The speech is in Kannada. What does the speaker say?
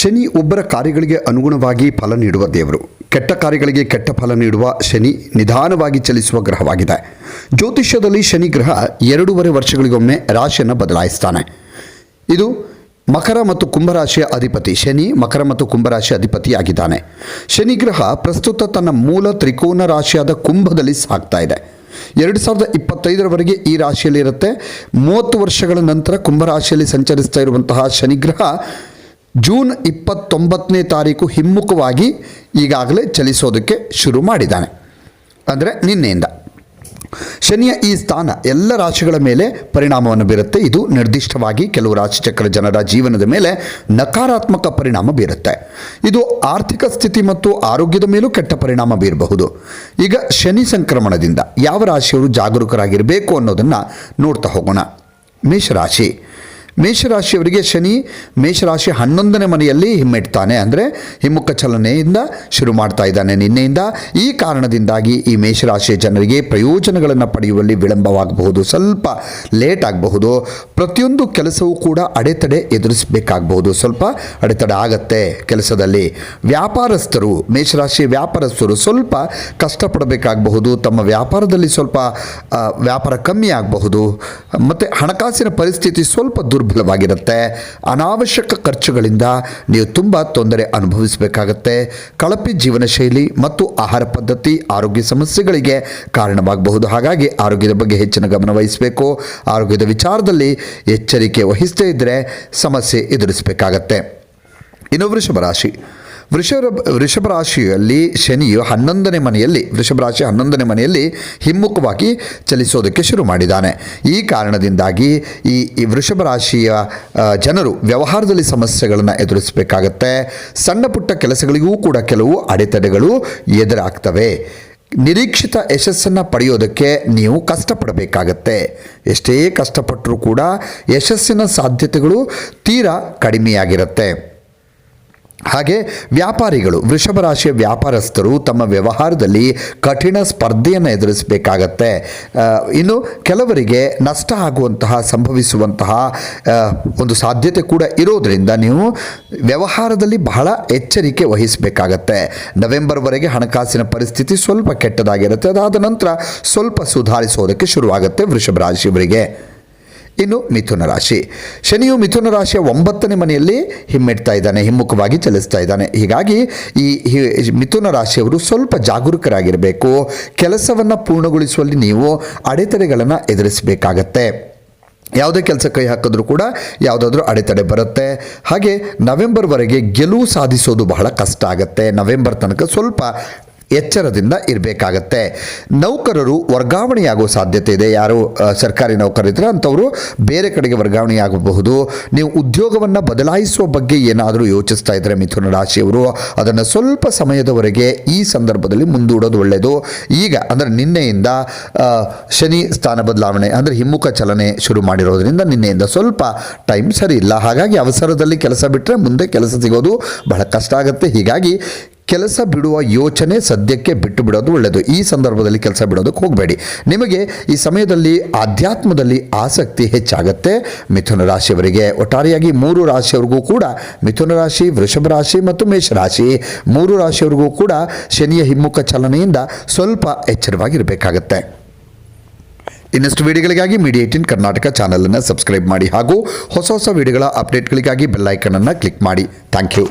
ಶನಿ ಒಬ್ಬರ ಕಾರ್ಯಗಳಿಗೆ ಅನುಗುಣವಾಗಿ ಫಲ ನೀಡುವ ದೇವರು. ಕೆಟ್ಟ ಕಾರ್ಯಗಳಿಗೆ ಕೆಟ್ಟ ಫಲ ನೀಡುವ ಶನಿ ನಿಧಾನವಾಗಿ ಚಲಿಸುವ ಗ್ರಹವಾಗಿದೆ. ಜ್ಯೋತಿಷ್ಯದಲ್ಲಿ ಶನಿ ಗ್ರಹ ಎರಡೂವರೆ ವರ್ಷಗಳಿಗೊಮ್ಮೆ ರಾಶಿಯನ್ನು ಬದಲಾಯಿಸ್ತಾನೆ. ಇದು ಮಕರ ಮತ್ತು ಕುಂಭರಾಶಿಯ ಅಧಿಪತಿ, ಶನಿ ಮಕರ ಮತ್ತು ಕುಂಭರಾಶಿಯ ಅಧಿಪತಿಯಾಗಿದ್ದಾನೆ. ಶನಿ ಗ್ರಹ ಪ್ರಸ್ತುತ ತನ್ನ ಮೂಲ ತ್ರಿಕೋನ ರಾಶಿಯಾದ ಕುಂಭದಲ್ಲಿ ಸಾಗ್ತಾ ಇದೆ. ಎರಡು ಸಾವಿರದ ಇಪ್ಪತ್ತೈದರವರೆಗೆ ಈ ರಾಶಿಯಲ್ಲಿ ಇರುತ್ತೆ ಮೂವತ್ತು ವರ್ಷಗಳ ನಂತರ ಕುಂಭರಾಶಿಯಲ್ಲಿ ಸಂಚರಿಸ್ತಾ ಇರುವಂತಹ ಶನಿಗ್ರಹ ಜೂನ್ ಇಪ್ಪತ್ತೊಂಬತ್ತನೇ ತಾರೀಕು ಹಿಮ್ಮುಖವಾಗಿ ಈಗಾಗಲೇ ಚಲಿಸೋದಕ್ಕೆ ಶುರು ಮಾಡಿದ್ದಾನೆ. ಅಂದರೆ ನಿನ್ನೆಯಿಂದ. ಶನಿಯ ಈ ಸ್ಥಾನ ಎಲ್ಲ ರಾಶಿಗಳ ಮೇಲೆ ಪರಿಣಾಮವನ್ನು ಬೀರುತ್ತೆ. ಇದು ನಿರ್ದಿಷ್ಟವಾಗಿ ಕೆಲವು ರಾಶಿಚಕ್ರ ಜನರ ಜೀವನದ ಮೇಲೆ ನಕಾರಾತ್ಮಕ ಪರಿಣಾಮ ಬೀರುತ್ತೆ. ಇದು ಆರ್ಥಿಕ ಸ್ಥಿತಿ ಮತ್ತು ಆರೋಗ್ಯದ ಮೇಲೂ ಕೆಟ್ಟ ಪರಿಣಾಮ ಬೀರಬಹುದು. ಈಗ ಶನಿ ಸಂಕ್ರಮಣದಿಂದ ಯಾವ ರಾಶಿಯವರು ಜಾಗರೂಕರಾಗಿರಬೇಕು ಅನ್ನೋದನ್ನು ನೋಡ್ತಾ ಹೋಗೋಣ. ಮೇಷರಾಶಿ. ಮೇಷರಾಶಿಯವರಿಗೆ ಶನಿ ಮೇಷರಾಶಿ ಹನ್ನೊಂದನೇ ಮನೆಯಲ್ಲಿ ಹಿಮ್ಮೆಟ್ತಾನೆ. ಅಂದರೆ ಹಿಮ್ಮುಖ ಚಲನೆಯಿಂದ ಶುರು ಮಾಡ್ತಾ ಇದ್ದಾನೆ ನಿನ್ನೆಯಿಂದ. ಈ ಕಾರಣದಿಂದಾಗಿ ಈ ಮೇಷರಾಶಿಯ ಜನರಿಗೆ ಪ್ರಯೋಜನಗಳನ್ನು ಪಡೆಯುವಲ್ಲಿ ವಿಳಂಬವಾಗಬಹುದು. ಸ್ವಲ್ಪ ಲೇಟ್ ಆಗಬಹುದು. ಪ್ರತಿಯೊಂದು ಕೆಲಸವೂ ಕೂಡ ಅಡೆತಡೆ ಎದುರಿಸಬೇಕಾಗಬಹುದು. ಸ್ವಲ್ಪ ಅಡೆತಡೆ ಆಗತ್ತೆ ಕೆಲಸದಲ್ಲಿ. ವ್ಯಾಪಾರಸ್ಥರು ಮೇಷರಾಶಿ ವ್ಯಾಪಾರಸ್ಥರು ಸ್ವಲ್ಪ ಕಷ್ಟಪಡಬೇಕಾಗಬಹುದು. ತಮ್ಮ ವ್ಯಾಪಾರದಲ್ಲಿ ಸ್ವಲ್ಪ ವ್ಯಾಪಾರ ಕಮ್ಮಿ ಆಗಬಹುದು. ಮತ್ತು ಹಣಕಾಸಿನ ಪರಿಸ್ಥಿತಿ ಸ್ವಲ್ಪ ದುರ್ಬಲವಾಗಿರುತ್ತೆ. ಅನಾವಶ್ಯಕ ಖರ್ಚುಗಳಿಂದ ನೀವು ತುಂಬ ತೊಂದರೆ ಅನುಭವಿಸಬೇಕಾಗತ್ತೆ. ಕಳಪೆ ಜೀವನ ಶೈಲಿ ಮತ್ತು ಆಹಾರ ಪದ್ಧತಿ ಆರೋಗ್ಯ ಸಮಸ್ಯೆಗಳಿಗೆ ಕಾರಣವಾಗಬಹುದು. ಹಾಗಾಗಿ ಆರೋಗ್ಯದ ಬಗ್ಗೆ ಹೆಚ್ಚಿನ ಗಮನ ವಹಿಸಬೇಕು. ಆರೋಗ್ಯದ ವಿಚಾರದಲ್ಲಿ ಎಚ್ಚರಿಕೆ ವಹಿಸದೇ ಇದ್ದರೆ ಸಮಸ್ಯೆ ಎದುರಿಸಬೇಕಾಗತ್ತೆ. ಇನ್ನು ವೃಷಭ ರಾಶಿ. ವೃಷಭ ವೃಷಭ ರಾಶಿಯಲ್ಲಿ ಶನಿಯು ಹನ್ನೊಂದನೇ ಮನೆಯಲ್ಲಿ, ವೃಷಭ ರಾಶಿ ಹನ್ನೊಂದನೇ ಮನೆಯಲ್ಲಿ ಹಿಮ್ಮುಖವಾಗಿ ಚಲಿಸೋದಕ್ಕೆ ಶುರು ಮಾಡಿದ್ದಾನೆ. ಈ ಕಾರಣದಿಂದಾಗಿ ಈ ವೃಷಭ ರಾಶಿಯ ಜನರು ವ್ಯವಹಾರದಲ್ಲಿ ಸಮಸ್ಯೆಗಳನ್ನು ಎದುರಿಸಬೇಕಾಗತ್ತೆ. ಸಣ್ಣ ಪುಟ್ಟ ಕೆಲಸಗಳಿಗೂ ಕೂಡ ಕೆಲವು ಅಡೆತಡೆಗಳು ಎದುರಾಗ್ತವೆ. ನಿರೀಕ್ಷಿತ ಯಶಸ್ಸನ್ನು ಪಡೆಯೋದಕ್ಕೆ ನೀವು ಕಷ್ಟಪಡಬೇಕಾಗತ್ತೆ. ಎಷ್ಟೇ ಕಷ್ಟಪಟ್ಟರೂ ಕೂಡ ಯಶಸ್ಸಿನ ಸಾಧ್ಯತೆಗಳು ತೀರಾ ಕಡಿಮೆಯಾಗಿರುತ್ತೆ. ಹಾಗೆ ವ್ಯಾಪಾರಿಗಳು ವೃಷಭ ರಾಶಿಯ ವ್ಯಾಪಾರಸ್ಥರು ತಮ್ಮ ವ್ಯವಹಾರದಲ್ಲಿ ಕಠಿಣ ಸ್ಪರ್ಧೆಯನ್ನು ಎದುರಿಸಬೇಕಾಗತ್ತೆ. ಇನ್ನು ಕೆಲವರಿಗೆ ನಷ್ಟ ಆಗುವಂತಹ, ಸಂಭವಿಸುವಂತಹ ಒಂದು ಸಾಧ್ಯತೆ ಕೂಡ ಇರೋದರಿಂದ ನೀವು ವ್ಯವಹಾರದಲ್ಲಿ ಬಹಳ ಎಚ್ಚರಿಕೆ ವಹಿಸಬೇಕಾಗತ್ತೆ. ನವೆಂಬರ್ವರೆಗೆ ಹಣಕಾಸಿನ ಪರಿಸ್ಥಿತಿ ಸ್ವಲ್ಪ ಕೆಟ್ಟದಾಗಿರುತ್ತೆ. ಅದಾದ ನಂತರ ಸ್ವಲ್ಪ ಸುಧಾರಿಸೋದಕ್ಕೆ ಶುರುವಾಗುತ್ತೆ ವೃಷಭ ರಾಶಿಯವರಿಗೆ ಇನ್ನು ಮಿಥುನ ರಾಶಿ. ಶನಿಯು ಮಿಥುನ ರಾಶಿಯ ಒಂಬತ್ತನೇ ಮನೆಯಲ್ಲಿ ಹಿಮ್ಮೆಡ್ತಾ ಇದ್ದಾನೆ, ಹಿಮ್ಮುಖವಾಗಿ ಚಲಿಸ್ತಾ ಇದ್ದಾನೆ. ಹೀಗಾಗಿ ಈ ಮಿಥುನ ರಾಶಿಯವರು ಸ್ವಲ್ಪ ಜಾಗರೂಕರಾಗಿರಬೇಕು. ಕೆಲಸವನ್ನು ಪೂರ್ಣಗೊಳಿಸುವಲ್ಲಿ ನೀವು ಅಡೆತಡೆಗಳನ್ನು ಎದುರಿಸಬೇಕಾಗತ್ತೆ. ಯಾವುದೇ ಕೆಲಸ ಕೈ ಹಾಕಿದ್ರೂ ಕೂಡ ಯಾವುದಾದ್ರೂ ಅಡೆತಡೆ ಬರುತ್ತೆ. ಹಾಗೆ ನವೆಂಬರ್ವರೆಗೆ ಗೆಲುವು ಸಾಧಿಸೋದು ಬಹಳ ಕಷ್ಟ ಆಗುತ್ತೆ. ನವೆಂಬರ್ ತನಕ ಸ್ವಲ್ಪ ಎಚ್ಚರದಿಂದ ಇರಬೇಕಾಗತ್ತೆ. ನೌಕರರು ವರ್ಗಾವಣೆಯಾಗುವ ಸಾಧ್ಯತೆ ಇದೆ. ಯಾರು ಸರ್ಕಾರಿ ನೌಕರರಿದ್ರೆ ಅಂಥವರು ಬೇರೆ ಕಡೆಗೆ ವರ್ಗಾವಣೆಯಾಗಬಹುದು. ನೀವು ಉದ್ಯೋಗವನ್ನು ಬದಲಾಯಿಸುವ ಬಗ್ಗೆ ಏನಾದರೂ ಯೋಚಿಸ್ತಾ ಇದ್ದರೆ ಮಿಥುನ ರಾಶಿಯವರು, ಅದನ್ನು ಸ್ವಲ್ಪ ಸಮಯದವರೆಗೆ ಈ ಸಂದರ್ಭದಲ್ಲಿ ಮುಂದೂಡೋದು ಒಳ್ಳೆಯದು ಈಗ, ಅಂದರೆ ನಿನ್ನೆಯಿಂದ ಶನಿ ಸ್ಥಾನ ಬದಲಾವಣೆ, ಅಂದರೆ ಹಿಮ್ಮುಖ ಚಲನೆ ಶುರು ಮಾಡಿರೋದ್ರಿಂದ ನಿನ್ನೆಯಿಂದ ಸ್ವಲ್ಪ ಟೈಮ್ ಸರಿ ಇಲ್ಲ. ಹಾಗಾಗಿ ಅವಸರದಲ್ಲಿ ಕೆಲಸ ಬಿಟ್ಟರೆ ಮುಂದೆ ಕೆಲಸ ಸಿಗೋದು ಬಹಳ ಕಷ್ಟ ಆಗುತ್ತೆ. ಹೀಗಾಗಿ ಕೆಲಸ ಬಿಡುವ ಯೋಚನೆ ಸದ್ಯಕ್ಕೆ ಬಿಟ್ಟು ಬಿಡೋದು ಒಳ್ಳೆಯದು ಈ ಸಂದರ್ಭದಲ್ಲಿ ಕೆಲಸ ಬಿಡೋದಕ್ಕೆ ಹೋಗಬೇಡಿ. ನಿಮಗೆ ಈ ಸಮಯದಲ್ಲಿ ಆಧ್ಯಾತ್ಮದಲ್ಲಿ ಆಸಕ್ತಿ ಹೆಚ್ಚಾಗುತ್ತೆ. ಮಿಥುನ ರಾಶಿಯವರಿಗೆ ಒಟ್ಟಾರೆಯಾಗಿ ಮೂರು ರಾಶಿಯವರಿಗೂ ಕೂಡ ಮಿಥುನ ರಾಶಿ, ವೃಷಭ ರಾಶಿ ಮತ್ತು ಮೇಷರಾಶಿ ಮೂರು ರಾಶಿಯವರಿಗೂ ಕೂಡ ಶನಿಯ ಹಿಮ್ಮುಖ ಚಲನೆಯಿಂದ ಸ್ವಲ್ಪ ಎಚ್ಚರವಾಗಿರಬೇಕಾಗತ್ತೆ. ಇನ್ನಷ್ಟು ವಿಡಿಯೋಗಳಿಗಾಗಿ ಮೀಡಿಯಾ ಏಟಿನ್ ಕರ್ನಾಟಕ ಚಾನಲನ್ನು ಸಬ್ಸ್ಕ್ರೈಬ್ ಮಾಡಿ ಹಾಗೂ ಹೊಸ ಹೊಸ ವಿಡಿಯೋಗಳ ಅಪ್ಡೇಟ್ಗಳಿಗಾಗಿ ಬೆಲ್ಲೈಕನನ್ನು ಕ್ಲಿಕ್ ಮಾಡಿ. Thank you.